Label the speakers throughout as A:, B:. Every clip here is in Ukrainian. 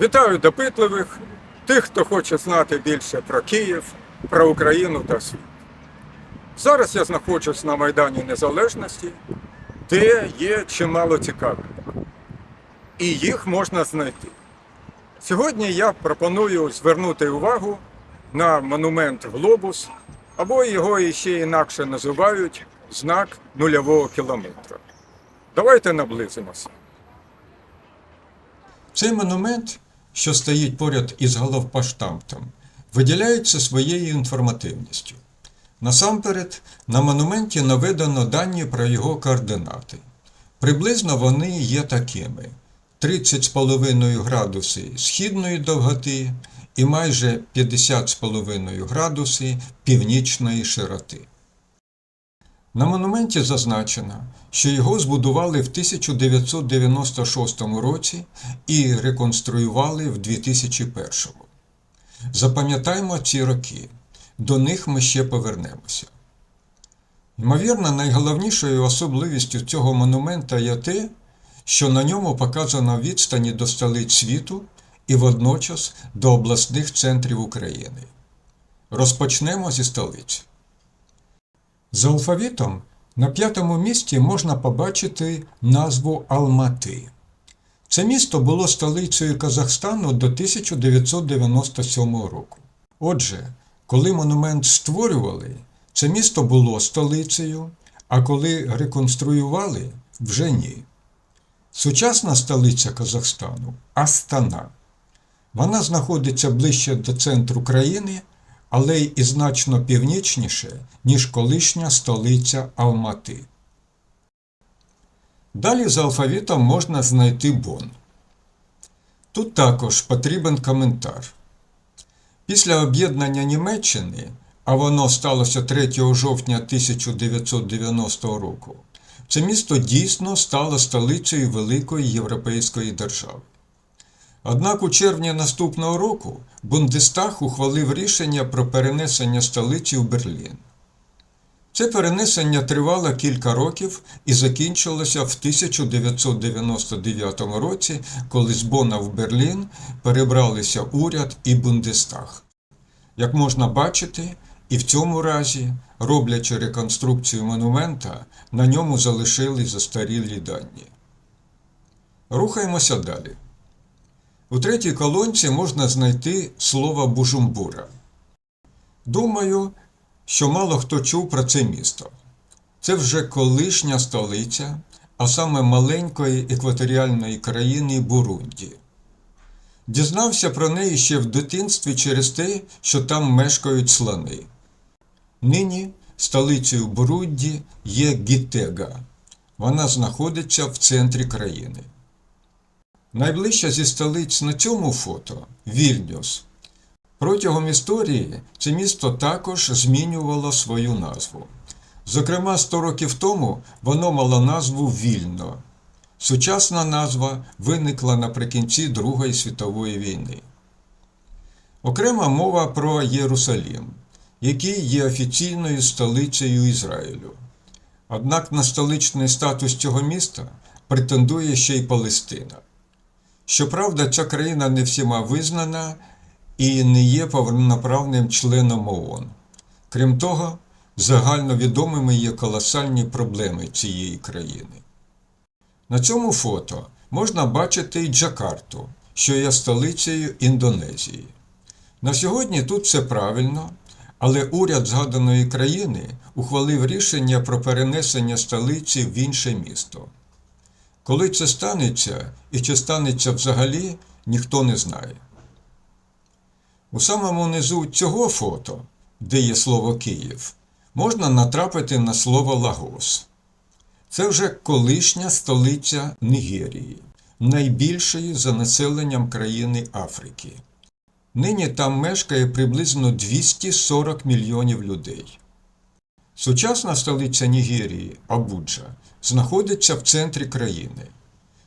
A: Вітаю допитливих, тих, хто хоче знати більше про Київ, про Україну та світ. Зараз я знаходжусь на Майдані Незалежності, де є чимало цікавих. І їх можна знайти. Сьогодні я пропоную звернути увагу на монумент Глобус, або його іще інакше називають знак нульового кілометра. Давайте наблизимося.
B: Цей монумент, що стоїть поряд із головпоштамтом, виділяється своєю інформативністю. Насамперед, на монументі наведено дані про його координати. Приблизно вони є такими: 30,5 градуси східної довготи і майже 50,5 градуси північної широти. На монументі зазначено, що його збудували в 1996 році і реконструювали в 2001. Запам'ятаємо ці роки, до них ми ще повернемося. Ймовірно, найголовнішою особливістю цього монумента є те, що на ньому показано відстані до столиць світу і водночас до обласних центрів України. Розпочнемо зі столиць. За алфавітом на п'ятому місці можна побачити назву Алмати. Це місто було столицею Казахстану до 1997 року. Отже, коли монумент створювали, це місто було столицею, а коли реконструювали, вже ні. Сучасна столиця Казахстану Астана. Вона знаходиться ближче до центру країни, але й і значно північніше, ніж колишня столиця Алмати. Далі за алфавітом можна знайти Бон. Тут також потрібен коментар. Після об'єднання Німеччини, а воно сталося 3 жовтня 1990 року, це місто дійсно стало столицею великої європейської держави. Однак у червні наступного року Бундестаг ухвалив рішення про перенесення столиці в Берлін. Це перенесення тривало кілька років і закінчилося в 1999 році, коли з Бона в Берлін перебралися уряд і Бундестаг. Як можна бачити, і в цьому разі, роблячи реконструкцію монумента, на ньому залишили застарілі дані. Рухаємося далі. У третій колонці можна знайти слово Бужумбура. Думаю, що мало хто чув про це місто. Це вже колишня столиця, а саме маленької екваторіальної країни Бурунді. Дізнався про неї ще в дитинстві через те, що там мешкають слони. Нині столицею Бурунді є Гітега. Вона знаходиться в центрі країни. Найближча зі столиць на цьому фото Вільнюс. Протягом історії це місто також змінювало свою назву. Зокрема, 100 років тому воно мало назву Вільно. Сучасна назва виникла наприкінці Другої світової війни. Окрема мова про Єрусалім, який є офіційною столицею Ізраїлю. Однак на столичний статус цього міста претендує ще й Палестина. Щоправда, ця країна не всіма визнана і не є повноправним членом ООН. Крім того, загальновідомими є колосальні проблеми цієї країни. На цьому фото можна бачити й Джакарту, що є столицею Індонезії. На сьогодні тут все правильно, але уряд згаданої країни ухвалив рішення про перенесення столиці в інше місто. Коли це станеться і чи станеться взагалі, ніхто не знає. У самому низу цього фото, де є слово Київ, можна натрапити на слово Лагос. Це вже колишня столиця Нігерії, найбільшої за населенням країни Африки. Нині там мешкає приблизно 240 мільйонів людей. Сучасна столиця Нігерії, Абуджа, знаходиться в центрі країни.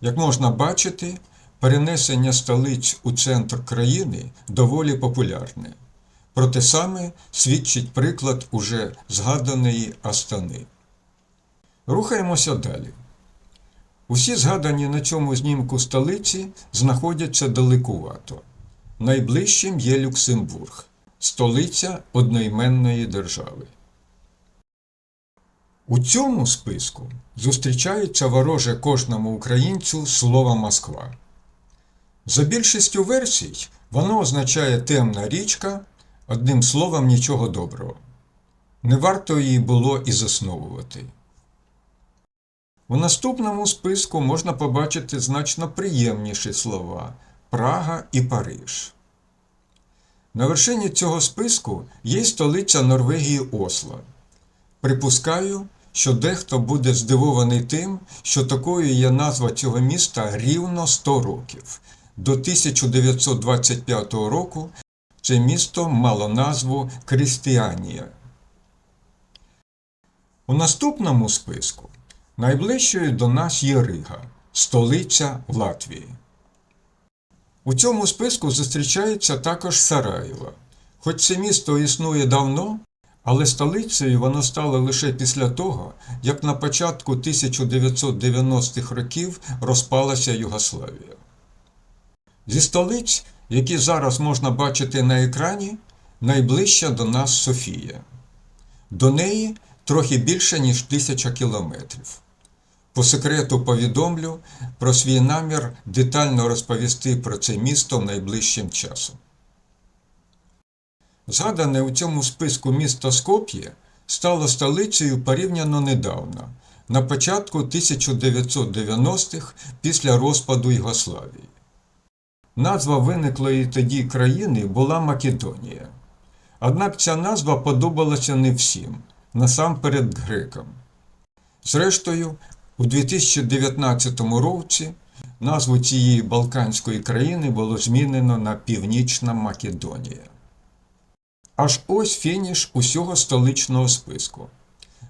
B: Як можна бачити, перенесення столиць у центр країни доволі популярне. Про те саме свідчить приклад уже згаданої Астани. Рухаємося далі. Усі згадані на цьому знімку столиці знаходяться далекувато. Найближчим є Люксембург, столиця одноіменної держави. У цьому списку зустрічається вороже кожному українцю слово Москва. За більшістю версій, воно означає темна річка, одним словом, нічого доброго. Не варто її було і засновувати. У наступному списку можна побачити значно приємніші слова Прага і Париж. На вершині цього списку є столиця Норвегії Осло. Припускаю, що дехто буде здивований тим, що такою є назва цього міста рівно 100 років. До 1925 року це місто мало назву Крістіанія. У наступному списку найближчою до нас є Рига, столиця Латвії. У цьому списку зустрічається також Сараєво. Хоч це місто існує давно, але столицею воно стало лише після того, як на початку 1990-х років розпалася Югославія. Зі столиць, які зараз можна бачити на екрані, найближча до нас Софія. До неї трохи більше, ніж тисяча кілометрів. По секрету повідомлю про свій намір детально розповісти про це місто найближчим часом. Згадане у цьому списку місто Скоп'є стало столицею порівняно недавно, на початку 1990-х після розпаду Югославії. Назва виниклої тоді країни була Македонія. Однак ця назва подобалася не всім, насамперед грекам. Зрештою, у 2019 році назву цієї Балканської країни було змінено на Північна Македонія. Аж ось фініш усього столичного списку.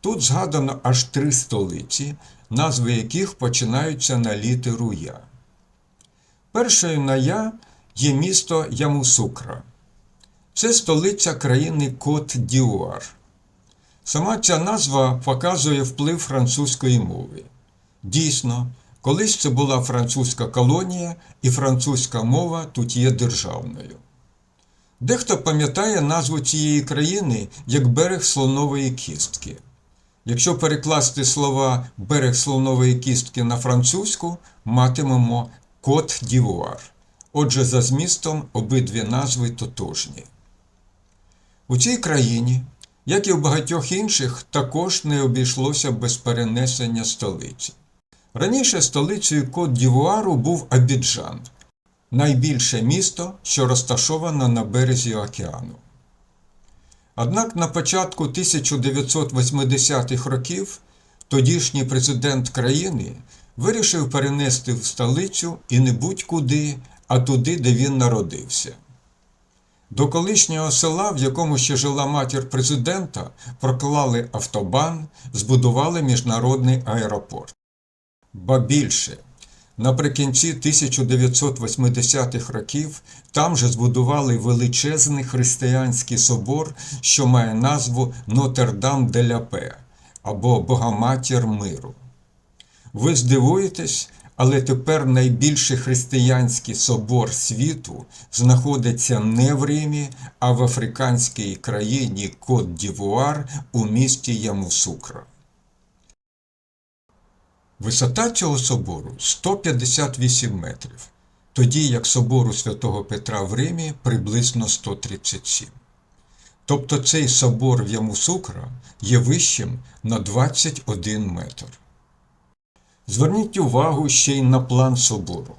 B: Тут згадано аж три столиці, назви яких починаються на літеру Я. Першою на Я є місто Ямусукра. Це столиця країни Кот Діуар. Сама ця назва показує вплив французької мови. Дійсно, колись це була французька колонія, і французька мова тут є державною. Дехто пам'ятає назву цієї країни як берег слонової кістки. Якщо перекласти слова берег слонової кістки на французьку, матимемо Кот Дівуар. Отже, за змістом обидві назви тотожні. У цій країні, як і в багатьох інших, також не обійшлося без перенесення столиці. Раніше столицею Кот Дівуару був Абіджан, найбільше місто, що розташоване на березі океану. Однак на початку 1980-х років тодішній президент країни вирішив перенести в столицю і не будь-куди, а туди, де він народився. До колишнього села, в якому ще жила матір президента, проклали автобан, збудували міжнародний аеропорт. Ба більше, наприкінці 1980-х років там же збудували величезний християнський собор, що має назву Нотр-Дам де ля Пе або Богоматір миру. Ви здивуєтесь, але тепер найбільший християнський собор світу знаходиться не в Римі, а в африканській країні Кот Дівуар у місті Ямусукра. Висота цього собору 158 метрів, тоді як собору святого Петра в Римі приблизно 137. Тобто цей собор в Ямусукра є вищим на 21 метр. Зверніть увагу ще й на план собору.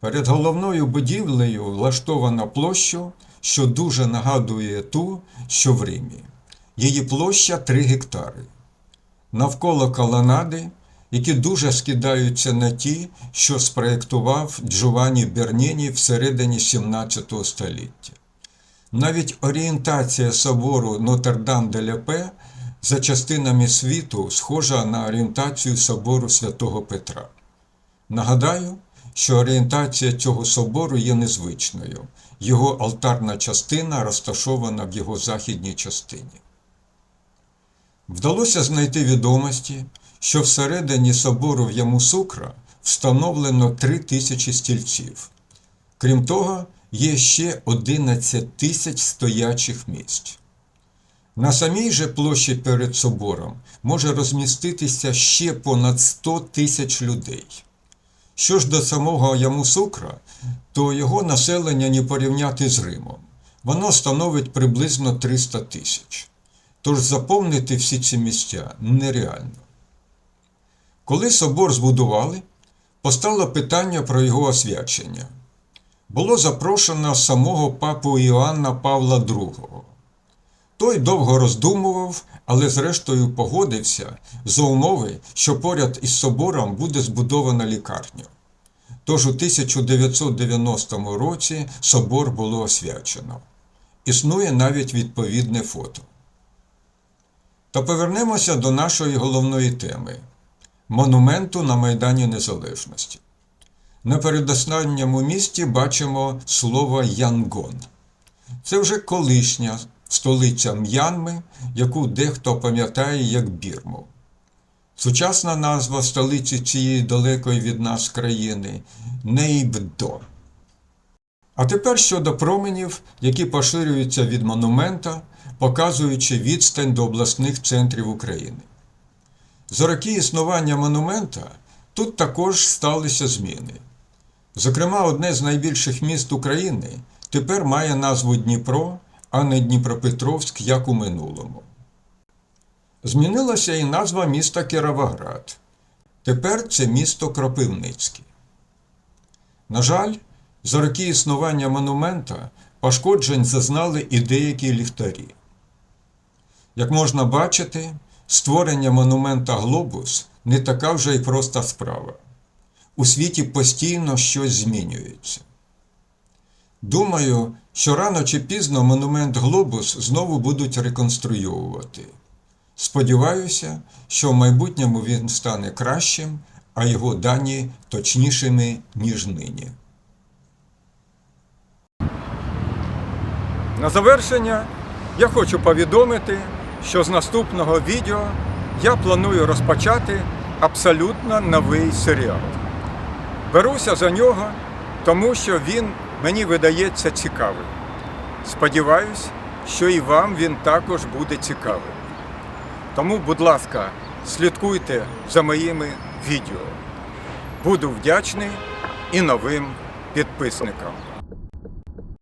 B: Перед головною будівлею влаштована площа, що дуже нагадує ту, що в Римі. Її площа 3 гектари. Навколо колонади, які дуже скидаються на ті, що спроєктував Джованні Берніні всередині 17 століття. Навіть орієнтація собору Нотр-Дам де ля Пе за частинами світу схожа на орієнтацію собору святого Петра. Нагадаю, що орієнтація цього собору є незвичною. Його алтарна частина розташована в його західній частині. Вдалося знайти відомості, що всередині собору в Ямусукра встановлено три тисячі стільців. Крім того, є ще 11 тисяч стоячих місць. На самій же площі перед собором може розміститися ще понад 100 тисяч людей. Що ж до самого Ямусукра, то його населення не порівняти з Римом. Воно становить приблизно 300 тисяч. Тож заповнити всі ці місця нереально. Коли собор збудували, постало питання про його освячення. Було запрошено самого папу Іоанна Павла II. Той довго роздумував, але зрештою погодився за умови, що поряд із собором буде збудована лікарня. Тож у 1990 році собор було освячено. Існує навіть відповідне фото. Та повернемося до нашої головної теми монументу на Майдані Незалежності. На передостанньому місці бачимо слово Янгон. Це вже колишня столиця М'янми, яку дехто пам'ятає як Бірму. Сучасна назва столиці цієї далекої від нас країни Нейбдо. А тепер щодо променів, які поширюються від монумента, показуючи відстань до обласних центрів України. За роки існування монумента тут також сталися зміни. Зокрема, одне з найбільших міст України тепер має назву Дніпро, а не Дніпропетровськ, як у минулому. Змінилася і назва міста Кіровоград. Тепер це місто Кропивницьке. На жаль, за роки існування монумента пошкоджень зазнали і деякі ліхтарі. Як можна бачити, створення монумента Глобус не така вже й проста справа. У світі постійно щось змінюється. Думаю, що рано чи пізно монумент Глобус знову будуть реконструювати. Сподіваюся, що в майбутньому він стане кращим, а його дані точнішими, ніж нині.
A: На завершення я хочу повідомити, що з наступного відео я планую розпочати абсолютно новий серіал. Беруся за нього, тому що він мені видається цікавим. Сподіваюсь, що і вам він також буде цікавим. Тому, будь ласка, слідкуйте за моїми відео. Буду вдячний і новим підписникам.